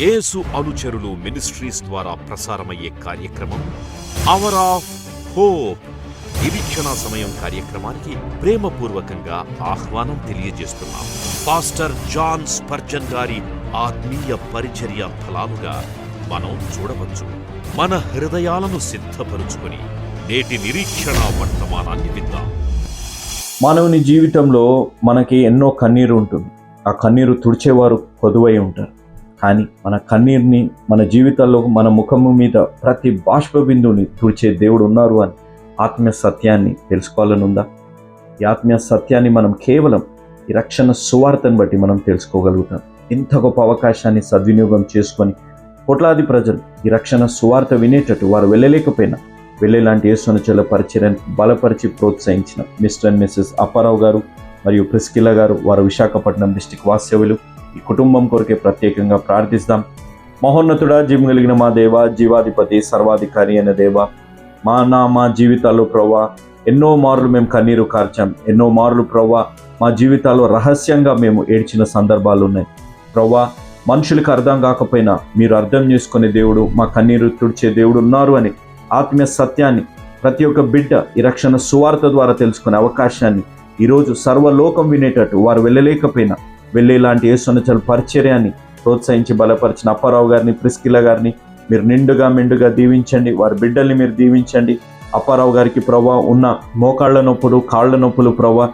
యేసు అనుచరులు మినిస్ట్రీస్ ద్వారా ప్రసారమయ్యే కార్యక్రమం అవర్ ఆఫ్ హోప్ నిరీక్షణ సమయం కార్యక్రమానికి ప్రేమపూర్వకంగా ఆహ్వానం తెలియజేస్తున్నాం. పాస్టర్ జాన్ స్పర్జన్ గారి ఆత్మీయ పరిచర్య ఫలాలుగా మనం చూడవచ్చు. మన హృదయాలను సిద్ధపరుచుకొని నేటి నిరీక్షణ వర్తమానాన్ని విద్దాం మానవుని జీవితంలో మనకి ఎన్నో కన్నీరు ఉంటుంది. ఆ కన్నీరు తుడిచేవారు కొదువై ఉంటారు. కానీ మన కన్నీరుని మన జీవితాల్లో మన ముఖము మీద ప్రతి బాష్ప బిందువుని తుడిచే దేవుడు ఉన్నారు అని ఆత్మీయ సత్యాన్ని తెలుసుకోవాలని ఉందా ఈ ఆత్మీయ సత్యాన్ని మనం కేవలం ఈ రక్షణ సువార్తను బట్టి మనం తెలుసుకోగలుగుతాం. ఇంత గొప్ప అవకాశాన్ని సద్వినియోగం చేసుకొని కోట్లాది ప్రజలు ఈ రక్షణ సువార్త వినేటట్టు వారు వెళ్ళలేకపోయినా వెళ్ళేలాంటి యేసునచల పరిచయాన్ని బలపరిచి ప్రోత్సహించిన మిస్టర్ అండ్ మిస్సెస్ అప్పారావు గారు మరియు ప్రిస్కిల్ల గారు వారు విశాఖపట్నం డిస్టిక్ వాస్తవ్యులు. ఈ కుటుంబం కొరకే ప్రత్యేకంగా ప్రార్థిస్తాం. మహోన్నతుడా జీవం కలిగిన మా దేవ జీవాధిపతి సర్వాధికారి అయిన దేవ మా నా మా జీవితాల్లో ప్రవ్వా ఎన్నో మార్లు మేము కన్నీరు కార్చాం. ఎన్నో మార్లు ప్రవ్వా మా జీవితాల్లో రహస్యంగా మేము ఏడ్చిన సందర్భాలు ఉన్నాయి. ప్రవ్వా మనుషులకు అర్థం కాకపోయినా మీరు అర్థం చేసుకునే దేవుడు మా కన్నీరు తుడిచే దేవుడు ఉన్నారు అని ఆత్మీయ సత్యాన్ని ప్రతి ఒక్క బిడ్డ ఈ రక్షణ సువార్త ద్వారా తెలుసుకునే అవకాశాన్ని ఈరోజు సర్వలోకం వినేటట్టు వారు వెళ్ళలేకపోయినా వెళ్ళేలాంటి యేసునచల పరిచర్యాన్ని ప్రోత్సహించి బలపరిచిన అప్పారావు గారిని ప్రిస్కిల గారిని మీరు నిండుగా మెండుగా దీవించండి. వారి బిడ్డల్ని మీరు దీవించండి. అప్పారావు గారికి ప్రభా ఉన్న మోకాళ్ళ నొప్పులు కాళ్ళ నొప్పులు ప్రభా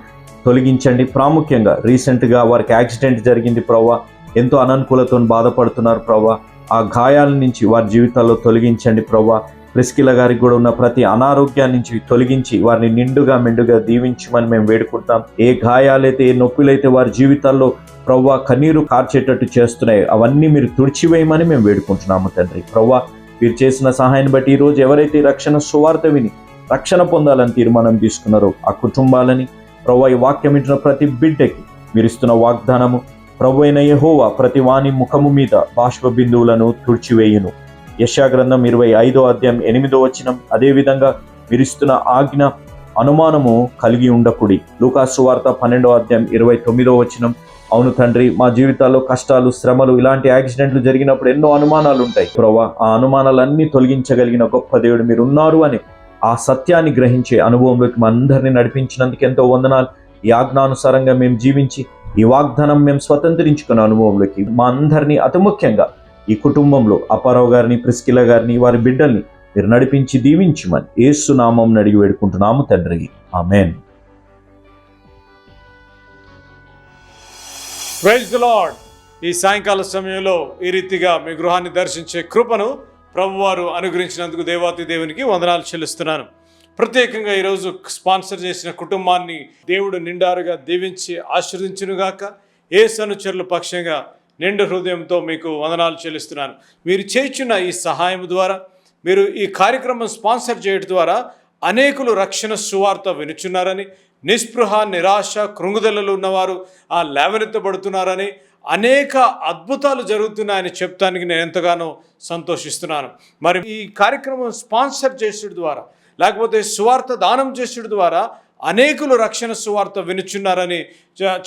తొలగించండి. ప్రాముఖ్యంగా రీసెంట్గా వారికి యాక్సిడెంట్ జరిగింది ప్రభా. ఎంతో అననుకూలతో బాధపడుతున్నారు ప్రభా. ఆ గాయాల నుంచి వారి జీవితాల్లో తొలగించండి ప్రభా. ప్రిస్కిల గారికి కూడా ఉన్న ప్రతి అనారోగ్యాన్ని నుంచి తొలగించి వారిని నిండుగా మెండుగా దీవించమని మేము వేడుకుంటాం. ఏ గాయాలైతే ఏ నొప్పులైతే వారి జీవితాల్లో ప్రవ్వా కన్నీరు కార్చేటట్టు చేస్తున్నాయి అవన్నీ మీరు తుడిచివేయమని మేము వేడుకుంటున్నాము తండ్రి. ప్రవ్వా మీరు చేసిన సహాయాన్ని బట్టి ఈరోజు ఎవరైతే రక్షణ సువార్త విని రక్షణ పొందాలని తీర్మానం తీసుకున్నారో ఆ కుటుంబాలని ప్రవ్వా ఈ వాక్యం ఇచ్చిన ప్రతి బిడ్డకి మీరు ఇస్తున్న వాగ్దానము ప్రభు అయిన యహోవా ప్రతి వాని ముఖము మీద బాష్ప బిందువులను తుడిచివేయును. యశాగ్రంథం ఇరవై ఐదో అధ్యాయం ఎనిమిదో వచనం. అదేవిధంగా విరుస్తున్న ఆజ్ఞ అనుమానము కలిగి ఉండకుడి. లూకాసు వార్త పన్నెండో అధ్యాయం ఇరవై తొమ్మిదో వచనం. అవును తండ్రి మా జీవితాల్లో కష్టాలు శ్రమలు ఇలాంటి యాక్సిడెంట్లు జరిగినప్పుడు ఎన్నో అనుమానాలు ఉంటాయి ప్రభా ఆ అనుమానాలన్నీ తొలగించగలిగిన గొప్ప దేవుడు మీరు ఉన్నారు అని ఆ సత్యాన్ని గ్రహించే అనుభవంలోకి మా అందరినీ నడిపించినందుకు ఎంతో వందనాలు. ఈ ఆజ్ఞానుసారంగా మేము జీవించి ఈ వాగ్దానం మేము స్వతంత్రించుకున్న అనుభవంలోకి మా అందరినీ అతి ముఖ్యంగా ఈ కుటుంబంలో అప్పారావు గారిని ప్రిస్కిల గారిని వారి బిడ్డల్ని మీరు నడిపించి దీవించమని ఏసు నామం అడిగి వేడుకుంటున్నాము తండ్రి. ఆమెన్. ప్రైజ్ లార్డ్ ఈ సాయంకాల సమయంలో ఈ రీతిగా మీ గృహాన్ని దర్శించే కృపను ప్రభువారు అనుగ్రహించినందుకు దేవాతి దేవునికి వందనాలు చెల్లిస్తున్నాను. ప్రత్యేకంగా ఈరోజు స్పాన్సర్ చేసిన కుటుంబాన్ని దేవుడు నిండారుగా దీవించి ఆశీర్వదించునుగాక. ఏ సనుచరుల పక్షంగా నిండు హృదయంతో మీకు వందనాలు చెల్లిస్తున్నాను. మీరు చేర్చున్న ఈ సహాయం ద్వారా మీరు ఈ కార్యక్రమం స్పాన్సర్ చేయడం ద్వారా అనేకులు రక్షణ సువార్త వినుచున్నారని నిస్పృహ నిరాశ కృంగుదలలు ఉన్నవారు ఆ లేవనెత్తబడుతున్నారని అనేక అద్భుతాలు జరుగుతున్నాయని చెప్తానికి నేను ఎంతగానో సంతోషిస్తున్నాను. మరి ఈ కార్యక్రమం స్పాన్సర్ చేసడం ద్వారా లేకపోతే సువార్త దానం చేసడం ద్వారా అనేకులు రక్షణ సువార్త వినుచున్నారని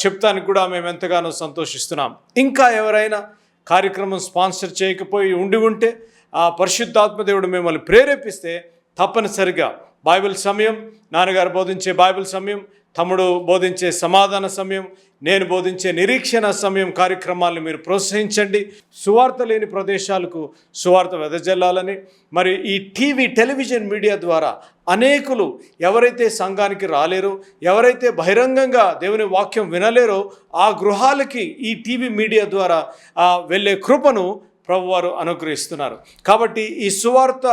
చెప్తానికి కూడా మేము ఎంతగానో సంతోషిస్తున్నాం. ఇంకా ఎవరైనా కార్యక్రమం స్పాన్సర్ చేయకపోయి ఉండి ఉంటే ఆ పరిశుద్ధాత్మ దేవుడు మిమ్మల్ని ప్రేరేపిస్తే తప్పనిసరిగా బైబిల్ సమయం నాన్నగారు బోధించే బైబిల్ సమయం తమ్ముడు బోధించే సమాధాన సమయం నేను బోధించే నిరీక్షణ సమయం కార్యక్రమాలను మీరు ప్రోత్సహించండి. సువార్త లేని ప్రదేశాలకు సువార్త వెదజల్లాలని మరి ఈ టీవీ టెలివిజన్ మీడియా ద్వారా అనేకులు ఎవరైతే సంఘానికి రాలేరో ఎవరైతే బహిరంగంగా దేవుని వాక్యం వినలేరో ఆ గృహాలకి ఈ టీవీ మీడియా ద్వారా వెళ్ళే కృపను ప్రభువారు అనుగ్రహిస్తున్నారు. కాబట్టి ఈ సువార్త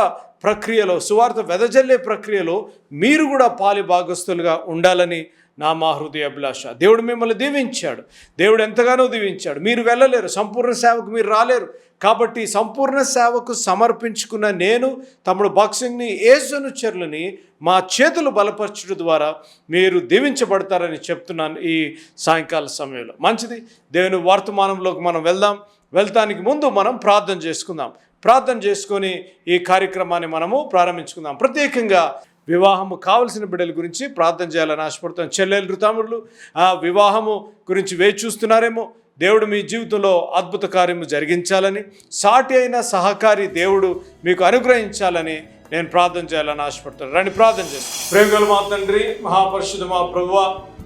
ప్రక్రియలో సువార్త వెదజల్లే ప్రక్రియలో మీరు కూడా పాలి భాగస్తులుగా ఉండాలని నా మా హృదయ అభిలాష దేవుడు మిమ్మల్ని దీవించాడు. దేవుడు ఎంతగానో దీవించాడు. మీరు వెళ్ళలేరు. సంపూర్ణ సేవకు మీరు రాలేరు. కాబట్టి సంపూర్ణ సేవకు సమర్పించుకున్న నేను తమ్ముడు బాక్సింగ్ని ఏజనుచరులని మా చేతులు బలపరచడం ద్వారా మీరు దీవించబడతారని చెప్తున్నాను ఈ సాయంకాల సమయంలో. మంచిది. దేవుని వర్తమానంలోకి మనం వెళ్దాం. వెళ్తానికి ముందు మనం ప్రార్థన చేసుకుందాం. ప్రార్థన చేసుకొని ఈ కార్యక్రమాన్ని మనము ప్రారంభించుకుందాం. ప్రత్యేకంగా వివాహము కావలసిన బిడ్డల గురించి ప్రార్థన చేయాలని ఆశపడుతాం చెల్లెలు తమ్ముళ్ళు ఆ వివాహము గురించి వేచి చూస్తున్నారేమో. దేవుడు మీ జీవితంలో అద్భుత కార్యము జరిగించాలని సాటి అయిన సహకారి దేవుడు మీకు అనుగ్రహించాలని నేను ప్రార్థన చేయాలని ఆశపడతాను రండి ప్రార్థన చేస్తాను ప్రేమగల మా తండ్రి మహాపరిషుడు మా ప్రభువ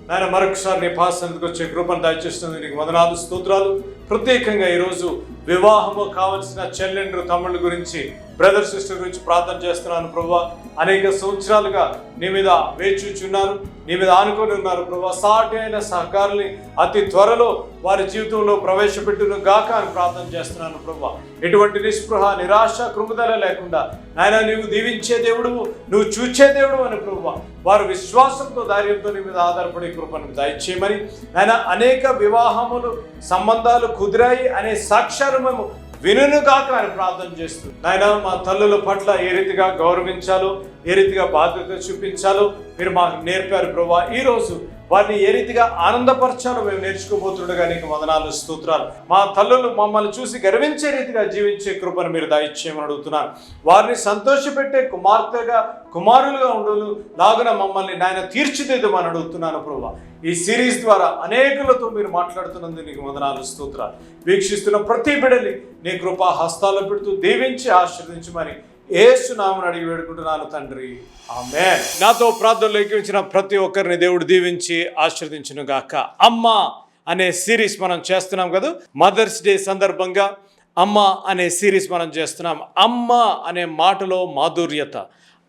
నాయన మరొకసారి నీ పాసనకు వచ్చే కృపను దయచేస్తుంది నీకు వదనాలు స్తోత్రాలు. ప్రత్యేకంగా ఈరోజు వివాహము కావలసిన చెల్లెండ్రు తమ్ముళ్ళ గురించి బ్రదర్ సిస్టర్ గురించి ప్రార్థన చేస్తున్నాను ప్రభా. అనేక సంవత్సరాలుగా నీ మీద వేచిచున్నారు నీ మీద ఆనుకొని ఉన్నారు ప్రభా. సాటి అయిన సహకారుని అతి త్వరలో వారి జీవితంలో ప్రవేశపెట్టును గాక అని ప్రార్థన చేస్తున్నాను ప్రభా. ఎటువంటి నిస్పృహ నిరాశ కృముదల లేకుండా నాయన నీవు దీవించే దేవుడు నువ్వు చూచే దేవుడు అని ప్రభా. వారు విశ్వాసంతో ధైర్యంతో నీ మీద ఆధారపడే కృపను దయచేయమని నాయన అనేక వివాహములు సంబంధాలు కుదిరాయి అనే సాక్ష్యాలు మేము వినును కాక అని ప్రార్థన చేస్తూ నాయన మా తల్లుల పట్ల ఏ రీతిగా గౌరవించాలో ఏ రీతిగా బాధ్యత చూపించాలో మీరు మాకు నేర్పారు ప్రభా. ఈ రోజు వారిని ఏ రీతిగా ఆనందపరచాలో మేము నేర్చుకోబోతుండగా నీకు వందనాలు స్తోత్రాలు. మా తల్లులు మమ్మల్ని చూసి గర్వించే రీతిగా జీవించే కృపను మీరు దయచేయమని అడుగుతున్నాను వారిని సంతోషపెట్టే కుమార్తెగా కుమారులుగా ఉండు లాగున మమ్మల్ని నాయన తీర్చిదిద్దమని అడుగుతున్నాను ప్రభా. ఈ సిరీస్ ద్వారా అనేకులతో మీరు మాట్లాడుతున్నందుకు నీకు వందనాలు స్తోత్రాలు. వీక్షిస్తున్న ప్రతి బిడని నీ కృపా హస్తాలు పెడుతూ దీవించి ఆశీర్వదించమని ఏసునామని అడిగి వేడుకుంటున్నాను తండ్రి. ఆమె నాతో ప్రార్థనలో ఎక్కించిన ప్రతి ఒక్కరిని దేవుడు దీవించి ఆశీర్వదించును గాక. అమ్మ అనే సిరీస్ మనం చేస్తున్నాం కదా? మదర్స్ డే సందర్భంగా అమ్మ అనే సిరీస్ మనం చేస్తున్నాం. అమ్మ అనే మాటలో మాధుర్యత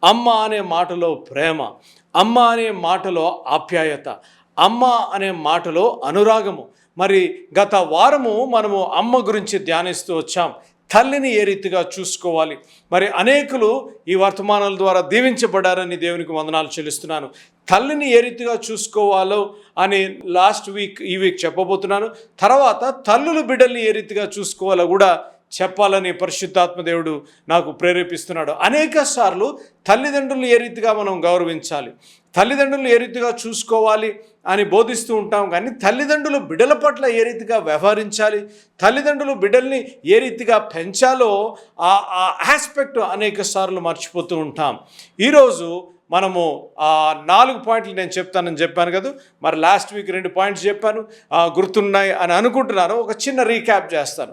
అమ్మ అనే మాటలో ప్రేమ అమ్మ అనే మాటలో ఆప్యాయత అమ్మ అనే మాటలో అనురాగము. మరి గత వారము మనము అమ్మ గురించి ధ్యానిస్తూ వచ్చాం. తల్లిని ఏ రీతిగా చూసుకోవాలి? మరి అనేకులు ఈ వర్తమానాల ద్వారా దీవించబడారని దేవునికి వందనాలు చెల్లిస్తున్నాను. తల్లిని ఏ రీతిగా చూసుకోవాలో అని లాస్ట్ వీక్ ఈ వీక్ చెప్పబోతున్నాను. తర్వాత తల్లులు బిడ్డల్ని ఏ రీతిగా చూసుకోవాలో కూడా చెప్పాలని పరిశుద్ధాత్మ దేవుడు నాకు ప్రేరేపిస్తున్నాడు. అనేక సార్లు తల్లిదండ్రులు ఏ రీతిగా మనం గౌరవించాలి? తల్లిదండ్రులు ఏ రీతిగా చూసుకోవాలి? అని బోధిస్తూ ఉంటాం కానీ తల్లిదండ్రులు బిడ్డల పట్ల ఏ రీతిగా వ్యవహరించాలి? తల్లిదండ్రులు బిడ్డల్ని ఏ రీతిగా పెంచాలో ఆ ఆ ఆస్పెక్ట్ అనేక సార్లు మర్చిపోతూ ఉంటాం. ఈరోజు మనము ఆ నాలుగు పాయింట్లు నేను చెప్తానని చెప్పాను కదా మరి లాస్ట్ వీక్ రెండు పాయింట్స్ చెప్పాను. గుర్తున్నాయి అని అనుకుంటున్నాను. ఒక చిన్న రీక్యాప్ చేస్తాను.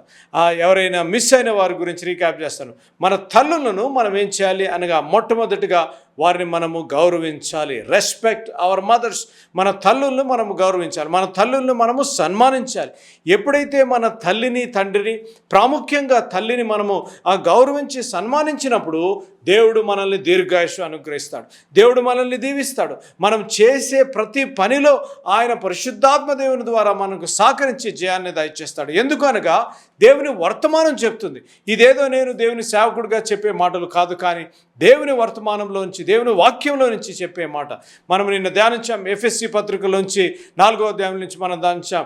ఎవరైనా మిస్ అయిన వారి గురించి రీక్యాప్ చేస్తాను. మన తల్లులను మనం ఏం చేయాలి అనగా మొట్టమొదటిగా వారిని మనము గౌరవించాలి. రెస్పెక్ట్ అవర్ మదర్స్ మన తల్లులను మనము గౌరవించాలి. మన తల్లులను మనము సన్మానించాలి. ఎప్పుడైతే మన తల్లిని తండ్రిని ప్రాముఖ్యంగా తల్లిని మనము ఆ గౌరవించి సన్మానించినప్పుడు దేవుడు మనల్ని దీర్ఘాయుషు అనుగ్రహిస్తాడు. దేవుడు మనల్ని దీవిస్తాడు. మనం చేసే ప్రతి పనిలో ఆయన పరిశుద్ధాత్మ దేవుని ద్వారా మనకు సహకరించి జయాన్ని దయచేస్తాడు. ఎందుకనగా దేవుని వర్తమానం చెప్తుంది. ఇదేదో నేను దేవుని సేవకుడిగా చెప్పే మాటలు కాదు కానీ దేవుని వర్తమానంలోంచి దేవుని వాక్యంలో నుంచి చెప్పే మాట. మనం నిన్న ధ్యానించాం ఎఫ్ఎస్సి పత్రికలోంచి నాలుగో అధ్యాయం నుంచి మనం ధ్యానించాం.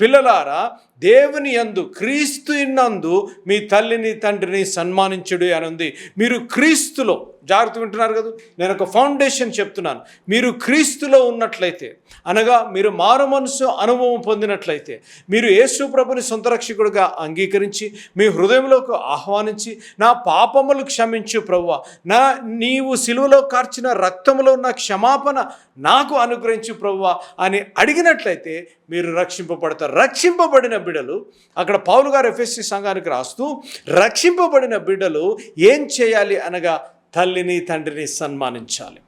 పిల్లలారా దేవుని యందు క్రీస్తు ఇన్నందు మీ తల్లిని తండ్రిని సన్మానించుడు అని ఉంది. మీరు క్రీస్తులో జాగ్రత్త వింటున్నారు కదా నేను ఒక ఫౌండేషన్ చెప్తున్నాను. మీరు క్రీస్తులో ఉన్నట్లయితే అనగా మీరు మారు మనసు అనుభవం పొందినట్లయితే మీరు యేసు ప్రభుని సొంత రక్షకుడిగా అంగీకరించి మీ హృదయంలోకి ఆహ్వానించి నా పాపములు క్షమించు ప్రవ్వ. నా నీవు సిలువలో కార్చిన రక్తములో ఉన్న క్షమాపణ నాకు అనుగ్రహించు ప్రవ్వ అని అడిగినట్లయితే మీరు రక్షింపబడతారు. రక్షింపబడిన బిడ్డలు అక్కడ పౌలు గారు ఎఫ్ఎస్సి సంఘానికి రాస్తూ రక్షింపబడిన బిడ్డలు ఏం చేయాలి అనగా తల్లిని తండ్రిని సన్మానించాలి.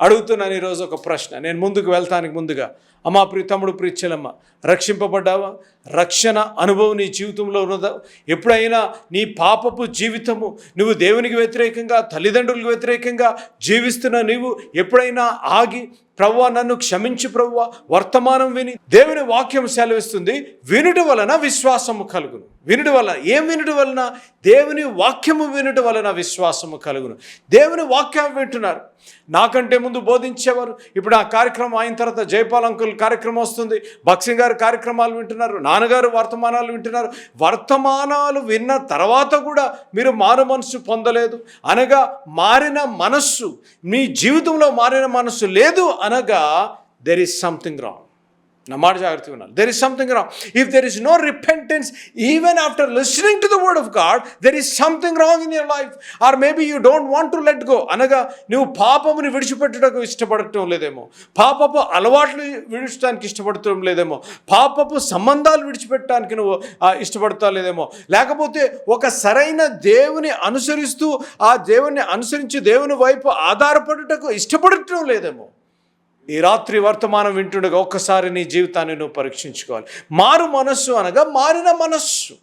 అడుగుతున్నాను ఈరోజు ఒక ప్రశ్న. నేను ముందుకు వెళ్తానికి ముందుగా అమ్మా ప్రియ తమ్ముడు ప్రియచ్చలమ్మ రక్షింపబడ్డావా? రక్షణ అనుభవం నీ జీవితంలో ఉన్నదా? ఎప్పుడైనా నీ పాపపు జీవితము నువ్వు దేవునికి వ్యతిరేకంగా తల్లిదండ్రులకు వ్యతిరేకంగా జీవిస్తున్న నీవు ఎప్పుడైనా ఆగి ప్రవ్వ నన్ను క్షమించు ప్రవ్వ వర్తమానం విని దేవుని వాక్యం సెలవిస్తుంది. వినుట వలన విశ్వాసము కలుగును. వినుట వలన ఏం వినుట వలన? దేవుని వాక్యము వినుట వలన విశ్వాసము కలుగును. దేవుని వాక్యం వింటున్నారు. నాకంటే ముందు బోధించేవారు. ఇప్పుడు ఆ కార్యక్రమం అయిన తర్వాత జైపాల్ అంకుల్ కార్యక్రమం వస్తుంది. బక్సింగ్ నాన్నగారు కార్యక్రమాలు వింటున్నారు నాన్నగారు వర్తమానాలు వింటున్నారు. వర్తమానాలు విన్న తర్వాత కూడా మీరు మారు మనస్సు పొందలేదు. అనగా మారిన మనస్సు మీ జీవితంలో మారిన మనస్సు లేదు అనగా దెర్ ఈస్ సంథింగ్ రాంగ్ నా మాట జాగ్రత్తగా ఉన్నారు there is something wrong if there is no repentance even after listening to the word of God there is something wrong in your life or maybe you don't want to let go అనగా నువ్వు పాపముని విడిచిపెట్టడానికి ఇష్టపడటం లేదేమో. పాపపు అలవాట్లు విడిచడానికి ఇష్టపడటం లేదేమో. పాపపు సంబంధాలు విడిచిపెట్టడానికి నువ్వు ఇష్టపడతా లేదేమో. లేకపోతే ఒక సరైన దేవుని అనుసరిస్తూ ఆ దేవుని అనుసరించి దేవుని వైపు ఆధారపడుటకు ఇష్టపడటం లేదేమో. ఈ రాత్రి వర్తమానం వింటుండగా ఒక్కసారి నీ జీవితాన్ని నువ్వు పరీక్షించుకోవాలి. మారు మనస్సు అనగా మారిన మనస్సు.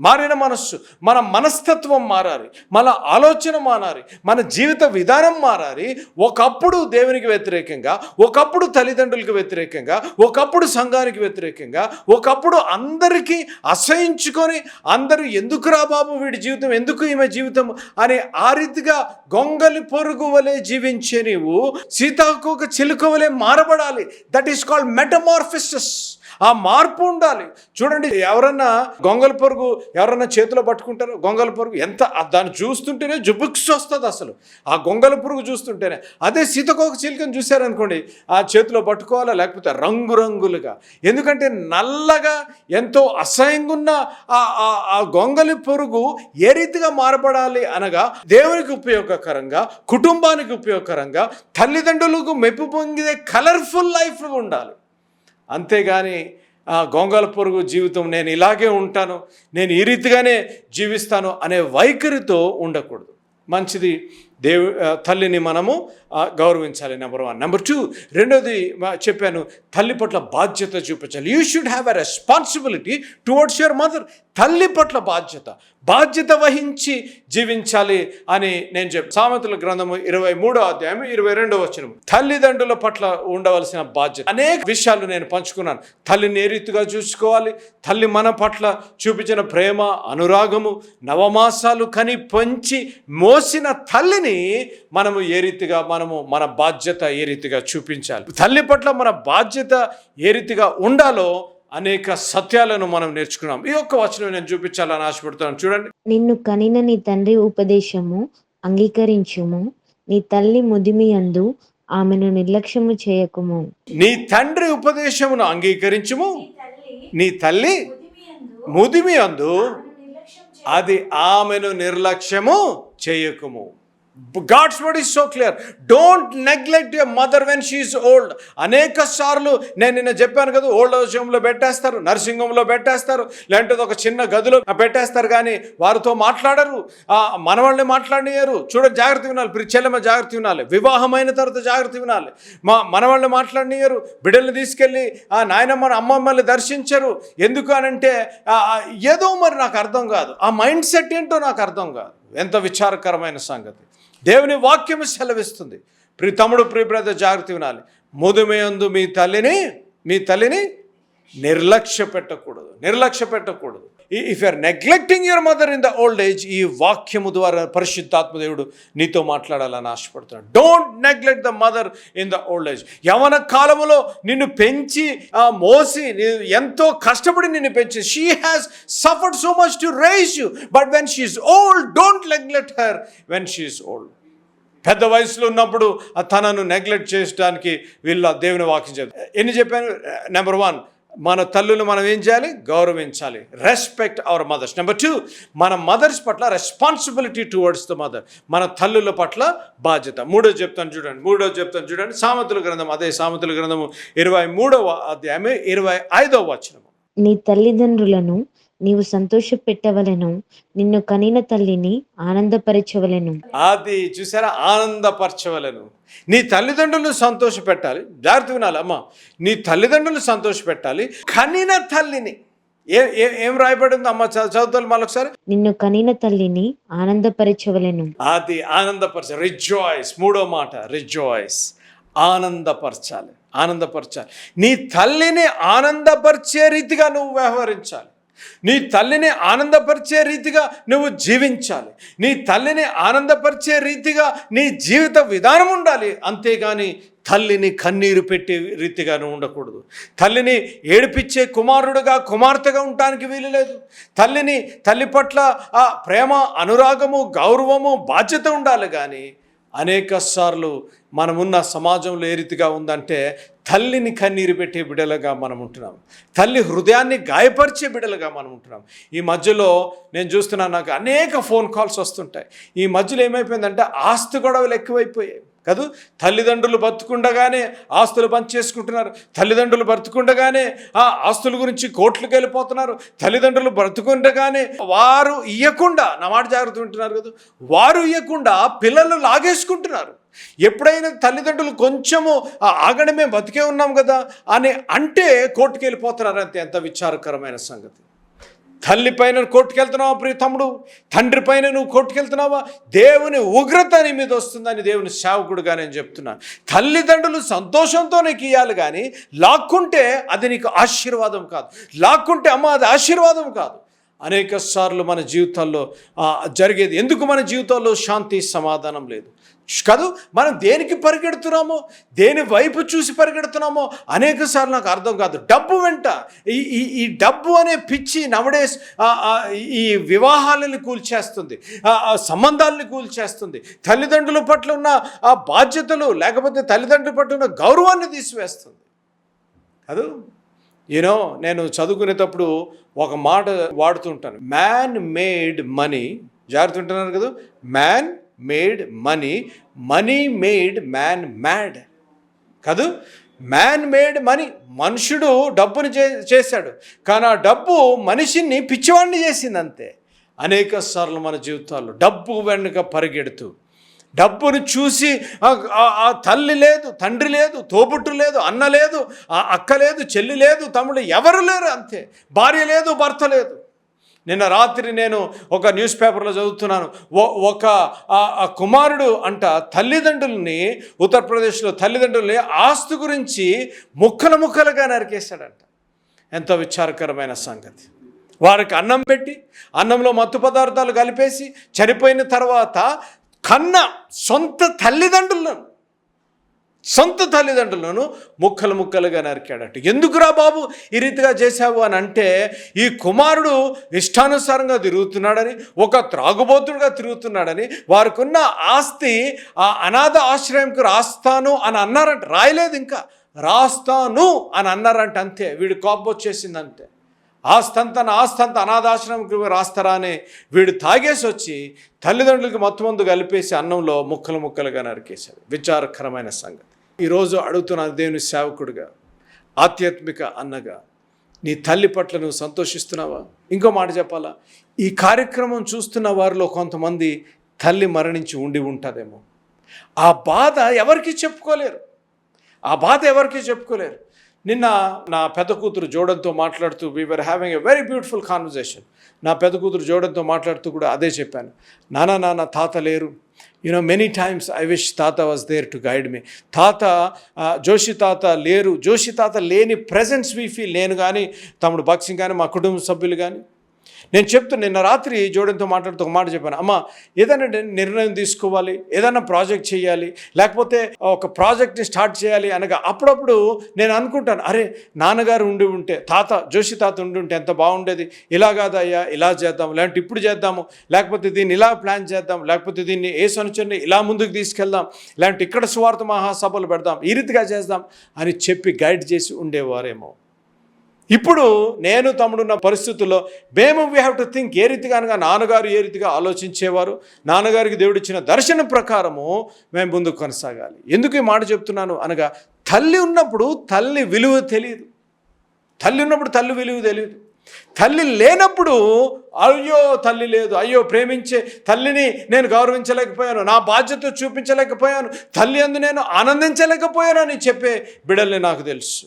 మారిన మనస్సు మన మనస్తత్వం మారాలి మన ఆలోచన మారాలి మన జీవిత విధానం మారాలి. ఒకప్పుడు దేవునికి వ్యతిరేకంగా ఒకప్పుడు తల్లిదండ్రులకు వ్యతిరేకంగా ఒకప్పుడు సంఘానికి వ్యతిరేకంగా ఒకప్పుడు అందరికీ అసహించుకొని అందరూ ఎందుకురా బాబు వీడి జీవితం ఎందుకు ఈమె జీవితం అని ఆ రీతిగా గొంగలి పొరుగు వలె జీవించే నీవు సీతాకోక చిలుక వలె మారబడాలి. దట్ ఈస్ కాల్డ్ మెటమార్ఫిసిస్ ఆ మార్పు ఉండాలి. చూడండి ఎవరన్నా గొంగల పొరుగు ఎవరన్నా చేతిలో పట్టుకుంటారు గొంగల పొరుగు ఎంత దాన్ని చూస్తుంటేనే జుబుక్స్ వస్తుంది అసలు. ఆ గొంగల పురుగు చూస్తుంటేనే. అదే సీతకోక చిలుకని చూశారనుకోండి ఆ చేతిలో పట్టుకోవాలా లేకపోతే రంగురంగులుగా. ఎందుకంటే నల్లగా ఎంతో అసహ్యంగా ఉన్న ఆ ఆ- ఆ గొంగలి పురుగు ఏ రీతిగా మారపడాలి అనగా దేవునికి ఉపయోగకరంగా కుటుంబానికి ఉపయోగకరంగా తల్లిదండ్రులకు మెప్పు పొందే కలర్ఫుల్ లైఫ్ ఉండాలి. అంతేగాని ఆ గొంగల పొరుగు జీవితం నేను ఇలాగే ఉంటాను నేను ఈ రీతిగానే జీవిస్తాను అనే వైఖరితో ఉండకూడదు. మంచిది దేవు తల్లిని మనము గౌరవించాలి నెంబర్ వన్ నెంబర్ టూ రెండోది చెప్పాను తల్లి పట్ల బాధ్యత చూపించాలి. You should have a responsibility towards your mother తల్లి పట్ల బాధ్యత. బాధ్యత వహించి జీవించాలి అని నేను చెప్పి సామెతల గ్రంథము ఇరవై మూడో అధ్యాయం ఇరవై రెండో వచ్చిన తల్లిదండ్రుల పట్ల ఉండవలసిన బాధ్యత. అనేక విషయాలు నేను పంచుకున్నాను. తల్లిని ఏ రీతిగా చూసుకోవాలి? తల్లి మన పట్ల చూపించిన ప్రేమ అనురాగము నవమాసాలు కని పంచి మోసిన తల్లిని మనము ఏ రీతిగా మనము మన బాధ్యత ఏ రీతిగా చూపించాలి? తల్లి పట్ల మన బాధ్యత ఏ రీతిగా ఉండాలో అనేక సత్యాలను మనం నేర్చుకున్నాం. ఈ ఒక్క వచనం నేను చూపించాలని ఆశపడుతున్నాను. చూడండి. నిన్ను కనిన నీ తండ్రి ఉపదేశము అంగీకరించుము. నీ తల్లి ముదిమి అందు ఆమెను నిర్లక్ష్యము చేయకుము. నీ తండ్రి ఉపదేశమును అంగీకరించుము. నీ తల్లి ముదిమి అందు అది ఆమెను నిర్లక్ష్యము చేయకుము. God's word is so clear don't neglect your mother when she is old అనేక సార్లు నేను నిన్న చెప్పాను కదా ఓల్డ్ హోమ్లో పెట్టేస్తారు నర్సింగ్ హోమ్లో పెట్టేస్తారు లేదంటే ఒక చిన్న గదిలో పెట్టేస్తారు కానీ వారితో మాట్లాడరు. మనవాళ్ళని మాట్లాడినారు చూడ జాగ్రత్త వినాలి. ప్రిచెల్లమ్మ జాగ్రత్త వినాలి. వివాహమైన తర్వాత జాగ్రత్త వినాలి. మా మనవాళ్ళని మాట్లాడనియరు బిడ్డల్ని తీసుకెళ్ళి ఆ నాయనమ్మ అమ్మమ్మల్ని దర్శించరు. ఎందుకు అనంటే ఏదో మరి నాకు అర్థం కాదు. ఆ మైండ్ సెట్ ఏంటో నాకు అర్థం కాదు. ఎంత విచారకరమైన సంగతి. దేవుని వాక్యము సెలవిస్తుంది. ప్రి తమ్ముడు ప్రియ బ్రదర్ జాగ్రత్త వినాలి. ముదుమయందు మీ తల్లిని మీ తల్లిని నిర్లక్ష్య పెట్టకూడదు నిర్లక్ష్య పెట్టకూడదు if are neglecting your mother in the old age ఈ వాక్యము ద్వారా పరిశుద్ధాత్మదేవుడు నీతో మాట్లాడాలని ఆశపడుతున్నాడు. Don't neglect the mother in the old age యవన కాలములో నిన్ను పెంచి ఆ, మోసి ఎంతో కష్టపడి నిన్ను పెంచి she has suffered so much to raise you but when she is old don't neglect her when she is old పెద్ద వయసులో ఉన్నప్పుడు ఆ తనను నెగ్లెక్ట్ చేయడానికి వీళ్ళ దేవుని వాక్యం చెప్తారు ఎన్ని చెప్పాను నెంబర్ వన్ మన తల్లులు మనం ఏం చేయాలి? గౌరవించాలి. Respect our mothers number two మన మదర్స్ పట్ల రెస్పాన్సిబిలిటీ టువర్డ్స్ ద మదర్ మన తల్లుల పట్ల బాధ్యత. మూడో చెప్తాను చూడండి. మూడో చెప్తాను చూడండి. సామెతల గ్రంథం అదే సామెతల గ్రంథము ఇరవై మూడవ అధ్యాయమే ఇరవై ఐదవ వచనము. నీ తల్లిదండ్రులను నీవు సంతోషపెట్టవలెను నిన్ను కనిన తల్లిని ఆనందపరచవలెను. అది చూసారా? ఆనందపరచవలను. నీ తల్లిదండ్రులను సంతోష పెట్టాలి జాగ్రత్త వినాలి. అమ్మ నీ తల్లిదండ్రులు సంతోష పెట్టాలి కనిన తల్లిని. ఏ రాయబడింది అమ్మ చదువుతాను మళ్ళొకసారి నిన్ను కనిన తల్లిని ఆనందపరచవలెను. అది ఆనందపరచ రిజాయిస్ మూడో మాట రిజాయిస్ ఆనందపరచాలి. ఆనందపరచాలి. నీ తల్లిని ఆనందపరిచే రీతిగా నువ్వు వ్యవహరించాలి. నీ తల్లిని ఆనందపరిచే రీతిగా నువ్వు జీవించాలి. నీ తల్లిని ఆనందపరిచే రీతిగా నీ జీవిత విధానం ఉండాలి. అంతేగాని తల్లిని కన్నీరు పెట్టే రీతిగా నువ్వు ఉండకూడదు. తల్లిని ఏడిపించే కుమారుడుగా కుమార్తెగా ఉండటానికి వీలు లేదు. తల్లిని తల్లి పట్ల ఆ ప్రేమ అనురాగము గౌరవము బాధ్యత ఉండాలి కానీ అనేక సార్లు మనమున్న సమాజంలో ఏ రీతిగా ఉందంటే తల్లిని కన్నీరు పెట్టే బిడలుగా మనం ఉంటున్నాం. తల్లి హృదయాన్ని గాయపరిచే బిడలుగా మనం ఉంటున్నాం. ఈ మధ్యలో నేను చూస్తున్నాను నాకు అనేక ఫోన్ కాల్స్ వస్తుంటాయి. ఈ మధ్యలో ఏమైపోయిందంటే ఆస్తి గొడవలు ఎక్కువైపోయాయి. కాదు? తల్లిదండ్రులు బతుకుండగానే ఆస్తులు పంచేసుకుంటున్నారు. తల్లిదండ్రులు బ్రతుకుండగానే ఆ ఆస్తుల గురించి కోర్టులకు వెళ్ళిపోతున్నారు. తల్లిదండ్రులు బ్రతుకుండగానే వారు ఇయ్యకుండా నా మాట జాగ్రత్త ఉంటున్నారు కదా? వారు ఇయ్యకుండా పిల్లలు లాగేసుకుంటున్నారు. ఎప్పుడైనా తల్లిదండ్రులు కొంచెము ఆగడమే బతికే ఉన్నాం కదా అని అంటే కోర్టుకు వెళ్ళిపోతున్నారు అంతే ఎంత విచారకరమైన సంగతి. తల్లి పైన కోర్టుకెళ్తున్నావా ప్రియ తమ్ముడు? తండ్రి పైన నువ్వు కోర్టుకెళ్తున్నావా? దేవుని ఉగ్రత నీ మీద వస్తుందని దేవుని సేవకుడుగా నేను చెప్తున్నాను. తల్లిదండ్రులు సంతోషంతో నీకు ఇవ్వాలి కానీ లాక్కుంటే అది నీకు ఆశీర్వాదం కాదు. లాక్కుంటే అమ్మ అది ఆశీర్వాదం కాదు. అనేక సార్లు మన జీవితాల్లో జరిగేది. ఎందుకు మన జీవితాల్లో శాంతి సమాధానం లేదు? కాదు మనం దేనికి పరిగెడుతున్నామో దేని వైపు చూసి పరిగెడుతున్నామో అనేక సార్లు నాకు అర్థం కాదు. డబ్బు వెంట ఈ ఈ ఈ డబ్బు అనే పిచ్చి నవడేస్ ఈ వివాహాలని కూల్చేస్తుంది ఆ, సంబంధాలని కూల్చేస్తుంది తల్లిదండ్రుల పట్ల ఉన్న ఆ బాధ్యతలు లేకపోతే తల్లిదండ్రుల పట్ల ఉన్న గౌరవాన్ని తీసివేస్తుంది. కాదు యూనో నేను చదువుకునేటప్పుడు ఒక మాట వాడుతుంటాను మ్యాన్ మేడ్ మనీ జాగ్రత్త ఉంటున్నారు కదా? Man made money money made man mad కాదు మ్యాన్ మేడ్ మనీ మనుషుడు డబ్బుని చే చేశాడు. కానీ ఆ డబ్బు మనిషిని పిచ్చివాడిని చేసింది అంతే అనేక సార్లు మన జీవితాల్లో డబ్బు వెనుక పరిగెడుతూ డబ్బును చూసి ఆ- తల్లి లేదు తండ్రి లేదు తోబుట్టు లేదు అన్న లేదు ఆ అక్క లేదు చెల్లి లేదు తమ్ముడు ఎవరు లేరు అంతే. భార్య లేదు భర్త లేదు. నిన్న రాత్రి నేను ఒక న్యూస్ పేపర్లో చదువుతున్నాను. ఒక ఆ- కుమారుడు అంట తల్లిదండ్రుల్ని ఉత్తరప్రదేశ్లో తల్లిదండ్రుల్ని ఆస్తి గురించి ముక్కలు ముక్కలుగా నరికేశాడంట. ఎంతో విచారకరమైన సంగతి. వారికి అన్నం పెట్టి అన్నంలో మత్తు పదార్థాలు కలిపేసి చనిపోయిన తర్వాత కన్న సొంత తల్లిదండ్రులను సొంత తల్లిదండ్రులను ముక్కలు ముక్కలుగా నరికాడట. ఎందుకురా బాబు ఈ రీతిగా చేశావు అని అంటే ఈ కుమారుడు ఇష్టానుసారంగా తిరుగుతున్నాడని ఒక త్రాగుబోతుడుగా తిరుగుతున్నాడని వారికున్న ఆస్తి ఆ అనాథ ఆశ్రయంకు రాస్తాను అని అన్నారంట. రాయలేదు ఇంకా. రాస్తాను అని అన్నారంట అంతే. వీడి కోపం వచ్చేసింది అంతే ఆస్తంత ఆస్తంత అనాథాశ్రమంకి రాస్తారా అని వీడు తాగేసి వచ్చి తల్లిదండ్రులకి మొత్తం ముందు కలిపేసి అన్నంలో ముక్కలు ముక్కలుగా నరికేశాడు. విచారకరమైన సంగతి. ఈరోజు అడుగుతున్నాను దేవుని సేవకుడిగా ఆధ్యాత్మిక అన్నగా నీ తల్లి పట్ల నువ్వు సంతోషిస్తున్నావా? ఇంకో మాట చెప్పాలా? ఈ కార్యక్రమం చూస్తున్న వారిలో కొంతమంది తల్లి మరణించి ఉండి ఉంటుందేమో ఆ బాధ ఎవరికి చెప్పుకోలేరు. ఆ బాధ ఎవరికి చెప్పుకోలేరు. నిన్న నా పెద్ద కూతురు జోడంతో మాట్లాడుతూ we were having a very beautiful conversation నా పెద్ద కూతురు జోడంతో మాట్లాడుతూ కూడా అదే చెప్పాను. నానా నాన్న తాత లేరు. You know many times I wish తాత was there to guide me తాత జోషి తాత లేరు. జోషి తాత లేని ప్రజెన్స్ వీ ఫీల్ నేను కానీ తమ్ముడు బాక్సింగ్ కానీ మా కుటుంబ సభ్యులు కానీ నేను చెప్తున్నా నిన్న రాత్రి జోడంతో మాట్లాడుతూ ఒక మాట చెప్పాను. అమ్మ ఏదైనా నిర్ణయం తీసుకోవాలి ఏదైనా ప్రాజెక్ట్ చేయాలి లేకపోతే ఒక ప్రాజెక్ట్ని స్టార్ట్ చేయాలి అనగా అప్పుడప్పుడు నేను అనుకుంటాను అరే నాన్నగారు ఉండి ఉంటే తాత జోషి తాత ఉండి ఉంటే ఎంత బాగుండేది ఇలా కాదయ్యా ఇలా చేద్దాం లేదంటే ఇప్పుడు చేద్దాము లేకపోతే దీన్ని ఇలా ప్లాన్ చేద్దాం లేకపోతే దీన్ని ఏ సంవత్సరాన్ని ఇలా ముందుకు తీసుకెళ్దాం లేదంటే ఇక్కడ స్వార్థ మహాసభలు పెడదాం ఈ రీతిగా చేద్దాం అని చెప్పి గైడ్ చేసి ఉండేవారేమో. ఇప్పుడు నేను తమ్ముడున్న పరిస్థితుల్లో మేము వీ హ్యావ్ టు థింక్ ఏ రీతిగా అనగా నాన్నగారు ఏ రీతిగా ఆలోచించేవారు? నాన్నగారికి దేవుడిచ్చిన దర్శనం ప్రకారము మేము ముందుకు కొనసాగాలి. ఎందుకు ఈ మాట చెప్తున్నాను అనగా తల్లి ఉన్నప్పుడు తల్లి విలువ తెలియదు. తల్లి ఉన్నప్పుడు తల్లి విలువ తెలియదు. తల్లి లేనప్పుడు అయ్యో తల్లి లేదు అయ్యో ప్రేమించే తల్లిని నేను గౌరవించలేకపోయాను నా బాధ్యత చూపించలేకపోయాను తల్లి అందు నేను ఆనందించలేకపోయాను అని చెప్పే బిడల్ని నాకు తెలుసు.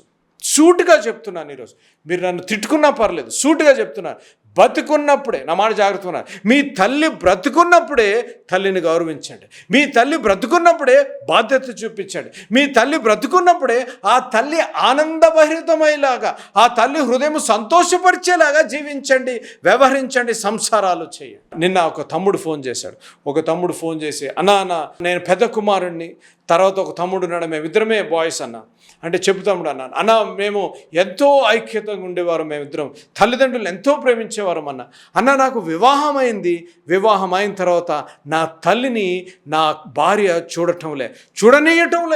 సూటుగా చెప్తున్నాను ఈరోజు. మీరు నన్ను తిట్టుకున్నా పర్లేదు సూటుగా చెప్తున్నాను. బతుకున్నప్పుడే నా మాట జాగ్రత్త ఉన్నారు. మీ తల్లి బ్రతుకున్నప్పుడే తల్లిని గౌరవించండి. మీ తల్లి బ్రతుకున్నప్పుడే బాధ్యత చూపించండి. మీ తల్లి బ్రతుకున్నప్పుడే ఆ తల్లి ఆనందభరితమయ్యేలాగా ఆ తల్లి హృదయం సంతోషపరిచేలాగా జీవించండి వ్యవహరించండి సంసారాలు చేయండి. నిన్న ఒక తమ్ముడు ఫోన్ చేశాడు. ఒక తమ్ముడు ఫోన్ చేసి అన్నా నేను పెద్ద కుమారుణ్ణి తర్వాత ఒక తమ్ముడు ఉన్నాడు మేమిద్దరమే బాయ్స్ అన్న. అంటే చెబుతాముడు అన్నాను. అన్న మేము ఎంతో ఐక్యతంగా ఉండేవారు మేమిద్దరం. తల్లిదండ్రులు ఎంతో ప్రేమించేవారు అన్న. అన్న నాకు వివాహం అయింది. వివాహం అయిన తర్వాత నా తల్లిని నా భార్య చూడటంలే చూడనీయటం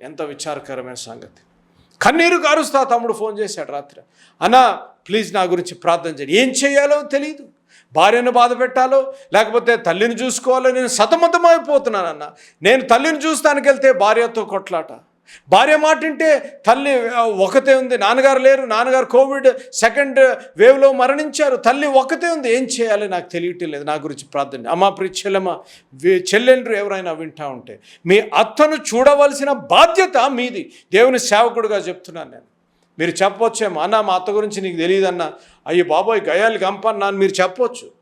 ఎంత విచారకరమైన సంగతి. కన్నీరు కారుస్తా తమ్ముడు ఫోన్ చేశాడు రాత్రి. అన్న ప్లీజ్ నా గురించి ప్రార్థన చేయండి. ఏం చేయాలో తెలియదు భార్యను బాధ పెట్టాలో లేకపోతే తల్లిని చూసుకోవాలో నేను సతమతమైపోతున్నానన్న. నేను తల్లిని చూస్తానికి వెళ్తే భార్యతో కొట్లాట. భార్య మాటింటే తల్లి ఒకతే ఉంది నాన్నగారు లేరు నాన్నగారు కోవిడ్ సెకండ్ వేవ్లో మరణించారు తల్లి ఒకతే ఉంది. ఏం చేయాలి? నాకు తెలియటం లేదు నా గురించి ప్రార్థన. అమ్మా ప్రి చెల్లెమ్మ చెల్లెండ్రు ఎవరైనా వింటా ఉంటే మీ అత్తను చూడవలసిన బాధ్యత మీది. దేవుని సేవకుడుగా చెప్తున్నాను నేను. మీరు చెప్పొచ్చేమో. అన్న మా అత్త గురించి నీకు తెలియదన్న. అయ్యి బాబోయ్ గయాలు గంపన్నా అని మీరు చెప్పొచ్చు.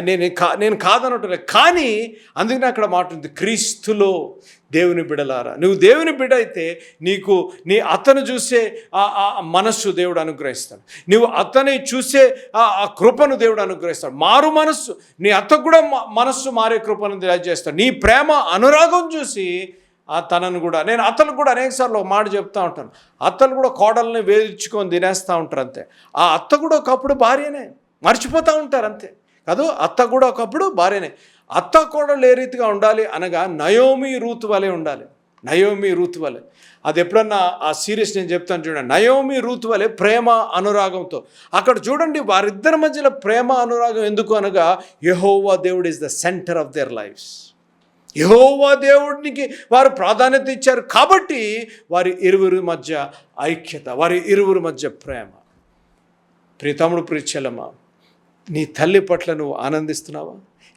నేను కా నేను కాదనటం లేదు. కానీ అందుకే అక్కడ మాట ఉంది క్రీస్తులో దేవుని బిడలారా. నువ్వు దేవుని బిడ అయితే నీకు నీ అతను చూసే ఆ ఆ మనస్సు దేవుడు అనుగ్రహిస్తాడు. నువ్వు అతని చూసే ఆ ఆ కృపను దేవుడు అనుగ్రహిస్తాడు. మారు మనస్సు. నీ అత్తకు కూడా మనస్సు మారే కృపను తెలియజేస్తాడు నీ ప్రేమ అనురాగం చూసి ఆ తనను కూడా. నేను అతను కూడా అనేకసార్లు ఒక మాట చెప్తా ఉంటాను. అత్తలు కూడా కోడల్ని వేధించుకొని తినేస్తూ ఉంటారు అంతే. ఆ అత్త కూడా ఒకప్పుడు భార్యనే. మర్చిపోతూ ఉంటారు అంతే. కాదు అత్త కూడా ఒకప్పుడు భార్యనే. అత్త కోడలు ఏ రీతిగా ఉండాలి అనగా నయోమి రూతు వలె ఉండాలి. నయోమి రూతు వలె. అది ఎప్పుడన్నా ఆ సీరియస్ నేను చెప్తాను చూడండి. నయోమి రూతు వలె ప్రేమ అనురాగంతో. అక్కడ చూడండి వారిద్దరి మధ్యలో ప్రేమ అనురాగం ఎందుకు అనగా యహోవా దేవుడు is the centre of their lives Jehovah దేవుడికి వారు ప్రాధాన్యత ఇచ్చారు. కాబట్టి వారి ఇరువురి మధ్య ఐక్యత వారి ఇరువురి మధ్య ప్రేమ. ప్రీతముడు ప్రియచలమా నీ తల్లి పట్ల నువ్వు ఆనందిస్తున్నావా?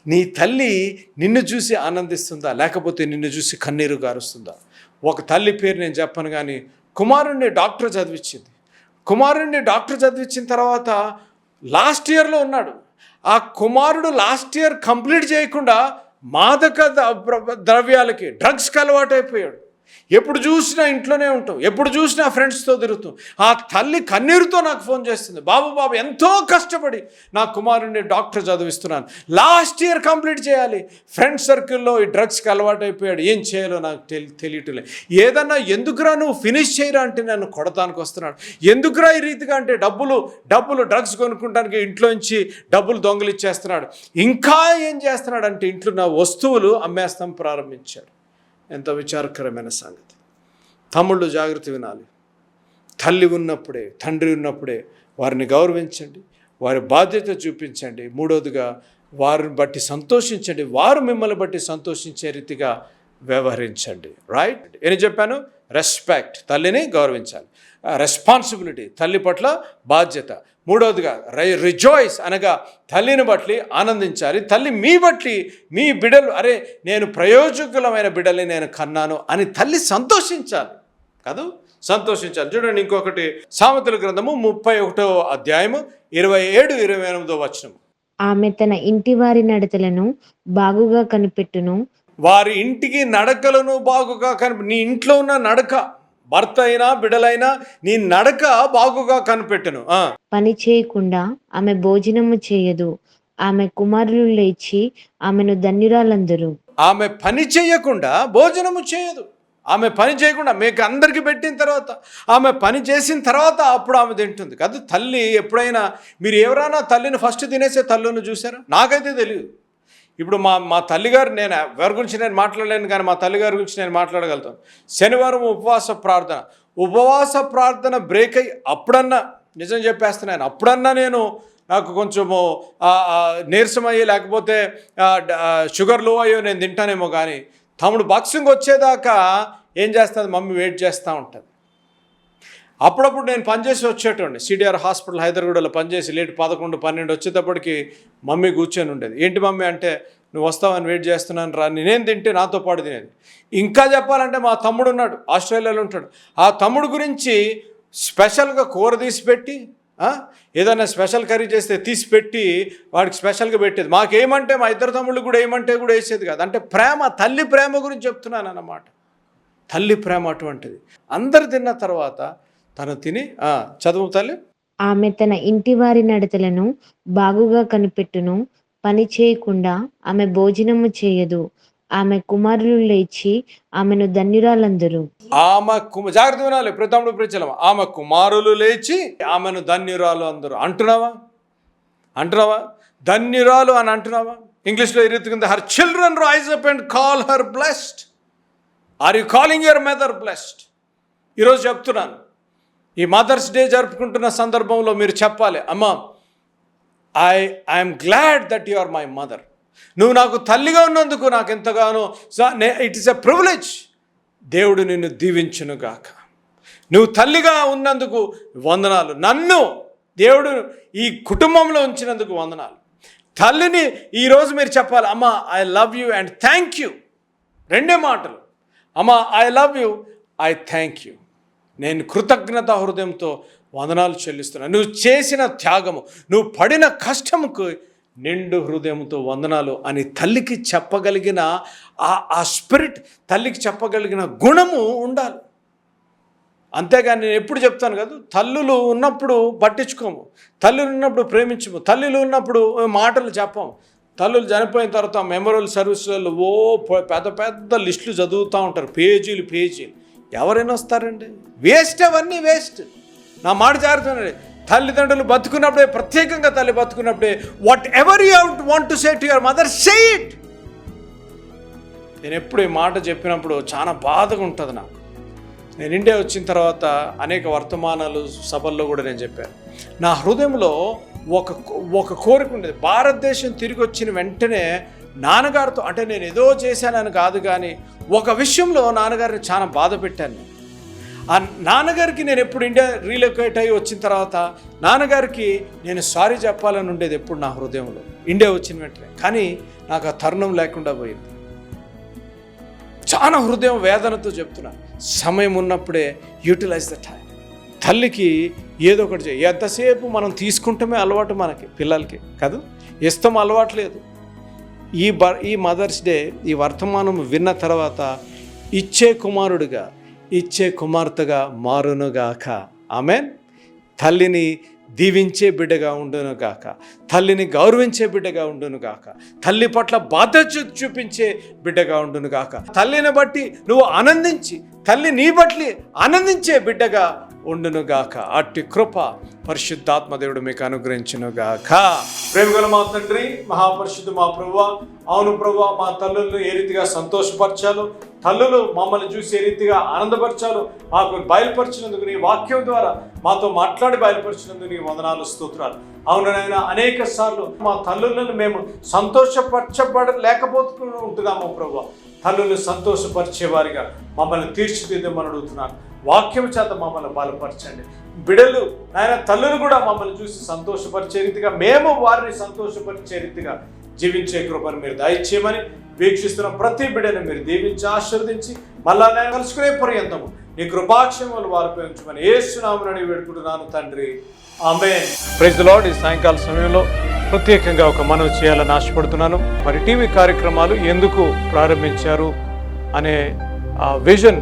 నీ తల్లి నిన్ను చూసి ఆనందిస్తుందా? లేకపోతే నిన్ను చూసి కన్నీరు గారుస్తుందా? ఒక తల్లి పేరు నేను చెప్పను కానీ కుమారుణ్ణి డాక్టర్ చదివించింది. కుమారుణ్ణి డాక్టర్ చదివించిన తర్వాత లాస్ట్ ఇయర్లో ఉన్నాడు. ఆ కుమారుడు లాస్ట్ ఇయర్ కంప్లీట్ చేయకుండా మాదక ద్రవ్యాలకి డ్రగ్స్కి అలవాటైపోయాడు. ఎప్పుడు చూసినా ఇంట్లోనే ఉంటాం ఎప్పుడు చూసినా ఫ్రెండ్స్తో తిరుగుతాం ఆ తల్లి కన్నీరుతో నాకు ఫోన్ చేస్తుంది. బాబు బాబు ఎంతో కష్టపడి నా కుమారుడిని డాక్టర్ చదివిస్తున్నాను. లాస్ట్ ఇయర్ కంప్లీట్ చేయాలి. ఫ్రెండ్ సర్కిల్లో ఈ డ్రగ్స్కి అలవాటైపోయాడు ఏం చేయాలో నాకు తెలి తెలియటలే ఏదన్నా ఎందుకురా నువ్వు ఫినిష్ చేయరా అంటే నన్ను కొడతానికి వస్తున్నాడు. ఎందుకురా ఈ రీతిగా అంటే డబ్బులు డబ్బులు డ్రగ్స్ కొనుక్కుంటానికి ఇంట్లోంచి డబ్బులు దొంగలిచ్చేస్తున్నాడు. ఇంకా ఏం చేస్తున్నాడు అంటే ఇంట్లో నా వస్తువులు అమ్మేస్తాం ప్రారంభించాడు. ఎంత విచారకరమైన సంగతి. తమ్ముళ్ళు జాగ్రత్త వినాలి. తల్లి ఉన్నప్పుడే తండ్రి ఉన్నప్పుడే వారిని గౌరవించండి. వారి బాధ్యత చూపించండి. మూడవదిగా వారిని బట్టి సంతోషించండి. వారు మిమ్మల్ని బట్టి సంతోషించే రీతిగా వ్యవహరించండి. రైట్ ఏం చెప్పాను? రెస్పెక్ట్ తల్లిని గౌరవించాలి. Uh, రెస్పాన్సిబిలిటీ తల్లి పట్ల బాధ్యత. మూడవదిగా రై రిజాయిస్ అనగా తల్లిని బట్టి ఆనందించాలి. తల్లి మీ బట్టి మీ బిడలు అరే నేను ప్రయోజకులమైన బిడ్డల్ని నేను కన్నాను అని తల్లి సంతోషించాలి. కాదు? సంతోషించాలి. చూడండి ఇంకొకటి సామెతల గ్రంథము ముప్పై ఒకటో అధ్యాయము ఇరవై ఏడు ఇరవై ఎనిమిదో వచనం ఆమె తన ఇంటి వారి నడతలను బాగుగా కనిపెట్టును. వారి ఇంటికి నడకలను బాగుగా కనిపి నీ ఇంట్లో ఉన్న నడక భర్త అయినా బిడలైనా నీ నడక బాగుగా కనిపెట్టును. పని చేయకుండా ఆమె భోజనము చేయదు. ఆమె కుమారులు లేచి ఆమెను ధన్యురాలందరూ. ఆమె పని చేయకుండా భోజనము చేయదు. ఆమె పని చేయకుండా మీకు అందరికీ పెట్టిన తర్వాత ఆమె పని చేసిన తర్వాత అప్పుడు ఆమె తింటుంది. కాదు తల్లి ఎప్పుడైనా మీరు ఎవరైనా తల్లిని ఫస్ట్ తినేసే తల్లును చూసారా? నాకైతే తెలియదు ఇప్పుడు మా మా తల్లిగారు నేను ఎవరి గురించి నేను మాట్లాడలేను కానీ మా తల్లిగారి గురించి నేను మాట్లాడగలుగుతాను. శనివారం ఉపవాస ప్రార్థన. ఉపవాస ప్రార్థన బ్రేక్ అయ్యి అప్పుడన్నా నిజం చెప్పేస్తున్నాను అప్పుడన్నా నేను నాకు కొంచెము ఆ, నీరసం అయ్యి లేకపోతే షుగర్లో అయ్యో నేను తింటానేమో కానీ తమ్ముడు బాక్సింగ్ వచ్చేదాకా ఏం చేస్తుంది మమ్మీ వెయిట్ చేస్తూ ఉంటుంది. అప్పుడప్పుడు నేను పనిచేసి వచ్చేటండి సిడిఆర్ హాస్పిటల్ హైదరాబాద్లో పనిచేసి లేట్ పదకొండు పన్నెండు వచ్చేటప్పటికి మమ్మీ కూర్చొని ఉండేది. ఏంటి మమ్మీ అంటే నువ్వు వస్తావని వెయిట్ చేస్తున్నాను రా నేనేం తింటే నాతో పాటు తినేది. ఇంకా చెప్పాలంటే మా తమ్ముడు ఉన్నాడు ఆస్ట్రేలియాలో ఉంటాడు. ఆ తమ్ముడు గురించి స్పెషల్గా కూర తీసి పెట్టి ఏదైనా స్పెషల్ కర్రీ చేస్తే తీసి పెట్టి వాడికి స్పెషల్గా పెట్టేది. మాకేమంటే మా ఇద్దరు తమ్ముళ్ళు కూడా ఏమంటే కూడా వేసేది కాదు. అంటే ప్రేమ తల్లి ప్రేమ గురించి చెప్తున్నాను అన్నమాట తల్లి ప్రేమ అటువంటిది. అందరు తిన్న తర్వాత తను తిని "ఆ, చదువు తల్లి? ఆమె తన ఇంటి వారి నడతలను బాగుగా కనిపెట్టును పని చేయకుండా ఆమె భోజనము చేయదు. ఆమె కుమారులు లేచి ఆమెను ధన్యురాలందరూ. ఆమె కుమ జాగ్రత్త వినాలి ప్రతముడు ప్రచలం ఆమె కుమారులు లేచి ఆమెను ధన్యురాలు అందరూ. అంటున్నావా? అంటున్నావా? ధన్యురాలు అని అంటున్నావా? ఇంగ్లీష్లో రీతిగా her children rise up and call her blessed are you calling your mother blessed ఈరోజు చెప్తున్నాను ఈ మదర్స్ డే జరుపుకుంటున్న సందర్భంలో మీరు చెప్పాలి అమ్మా I I'm glad that you are my mother. నువ్వు నాకు తల్లిగా ఉన్నందుకు నాకు ఎంతగానో ఇట్ ఈస్ ఎ ప్రివిలేజ్. దేవుడు నిన్ను దీవించునుగాక. నువ్వు తల్లిగా ఉన్నందుకు వందనాలు. నన్ను దేవుడు ఈ కుటుంబంలో ఉంచినందుకు వందనాలు. తల్లిని ఈరోజు మీరు చెప్పాలి అమ్మ I love you and thank you. రెండే మాటలు. అమ్మ I love you I thank you. నేను కృతజ్ఞత హృదయంతో వందనాలు చెల్లిస్తున్నాను నువ్వు చేసిన త్యాగము నువ్వు పడిన కష్టముకు నిండు హృదయంతో వందనాలు అని తల్లికి చెప్పగలిగిన ఆ ఆ స్పిరిట్ తల్లికి చెప్పగలిగిన గుణము ఉండాలి. అంతేగాని నేను ఎప్పుడు చెప్తాను కదా తల్లులు ఉన్నప్పుడు పట్టించుకోము తల్లులు ఉన్నప్పుడు ప్రేమించము తల్లులు ఉన్నప్పుడు మాటలు చెప్పము. తల్లులు చనిపోయిన తర్వాత మెమోరియల్ సర్వీసులలో ఓ పెద్ద పెద్ద లిస్టులు చదువుతూ ఉంటారు పేజీలు పేజీలు. ఎవరైనా వస్తారండి? వేస్ట్ అవన్నీ వేస్ట్ నా మాట జారుతున్నాడు తల్లిదండ్రులు బతుకున్నప్పుడే ప్రత్యేకంగా తల్లి బతుకున్నప్పుడే whatever you want to say to your mother say it నేను ఎప్పుడు ఈ మాట చెప్పినప్పుడు చాలా బాధగా ఉంటుంది నాకు. నేను ఇండియా వచ్చిన తర్వాత అనేక వర్తమానాలు సభల్లో కూడా నేను చెప్పాను. నా హృదయంలో ఒక ఒక కోరిక ఉండేది. భారతదేశం తిరిగి వచ్చిన వెంటనే నాన్నగారితో అంటే నేను ఏదో చేశానని కాదు కానీ ఒక విషయంలో నాన్నగారిని చాలా బాధ పెట్టాను. నేను. ఆ నాన్నగారికి నేను ఎప్పుడు ఇండియా రీలొకేట్ అయ్యి వచ్చిన తర్వాత నాన్నగారికి నేను సారీ చెప్పాలని ఉండేది ఎప్పుడు నా హృదయంలో. ఇండియా వచ్చిన వెంటనే. కానీ నాకు ఆ తరుణం లేకుండా పోయింది. చాలా హృదయం వేదనతో చెప్తున్నా. సమయం ఉన్నప్పుడే యూటిలైజ్ ద టైం. తల్లికి ఏదో ఒకటి చేయి ఎంతసేపు మనం తీసుకుంటమే అలవాటు మనకి పిల్లలకి కాదు? ఇష్టం అలవాటు లేదు. ఈ బ ఈ మదర్స్ డే ఈ వర్తమానం విన్న తర్వాత ఇచ్చే కుమారుడిగా ఇచ్చే కుమార్తెగా మారునుగాక. ఆమె తల్లిని దీవించే బిడ్డగా ఉండునుగాక. తల్లిని గౌరవించే బిడ్డగా ఉండునుగాక. తల్లి పట్ల బాధ్యత చూపించే బిడ్డగా ఉండునుగాక. తల్లిని బట్టి నువ్వు ఆనందించి తల్లి నీ బట్టి ఆనందించే బిడ్డగా ఉండునుగాక. అట్టి కృప పరిశుద్ధాత్మదేవుడు మీకు అనుగ్రహించును గాక ప్రేమగల మా తండ్రి మహాపరిశుద్ధు మా ప్రభు అవును ప్రభు మా తల్లులను ఏ రీతిగా సంతోషపరచాలో తల్లులు మమ్మల్ని చూసి ఏ రీతిగా ఆనందపరచాలో మాకు బయలుపరిచినందుకు నీ వాక్యం ద్వారా మాతో మాట్లాడి బయలుపరిచినందుకు నీ వందనాలు స్తోత్రాలు. అవునైనా అనేక సార్లు మా తల్లులను మేము సంతోషపరచబడ లేకపోతూ ఉంటున్నాము ప్రభు తల్లులు సంతోషపరిచేవారిగా మమ్మల్ని తీర్చిదిద్దమని అడుగుతున్నాను. వాక్యం చేత మమ్మల్ని బలపరచండి. బిడలు నాయన తల్లులు కూడా మమ్మల్ని చూసి సంతోషపరిచే రీతిగా మేము వారిని సంతోషపరిచే రీతిగా జీవించే కృపను మీరు దయచేయమని వీక్షిస్తున్న ప్రతి బిడ్డను మీరు దీవించి ఆశీర్వదించి మళ్ళా నేను కలుసుకునే పర్యంతము నీ కృపాక్షములు వారిపై ఉంచమని ఏసునామని వేడుకుంటున్నాను తండ్రి. ఆమె ప్రైజ్ లార్డ్ ఈ సాయంకాల సమయంలో ప్రత్యేకంగా ఒక మనవి చేయాలని ఆశపడుతున్నాను. మరి టీవీ కార్యక్రమాలు ఎందుకు ప్రారంభించారు అనే ఆ విజన్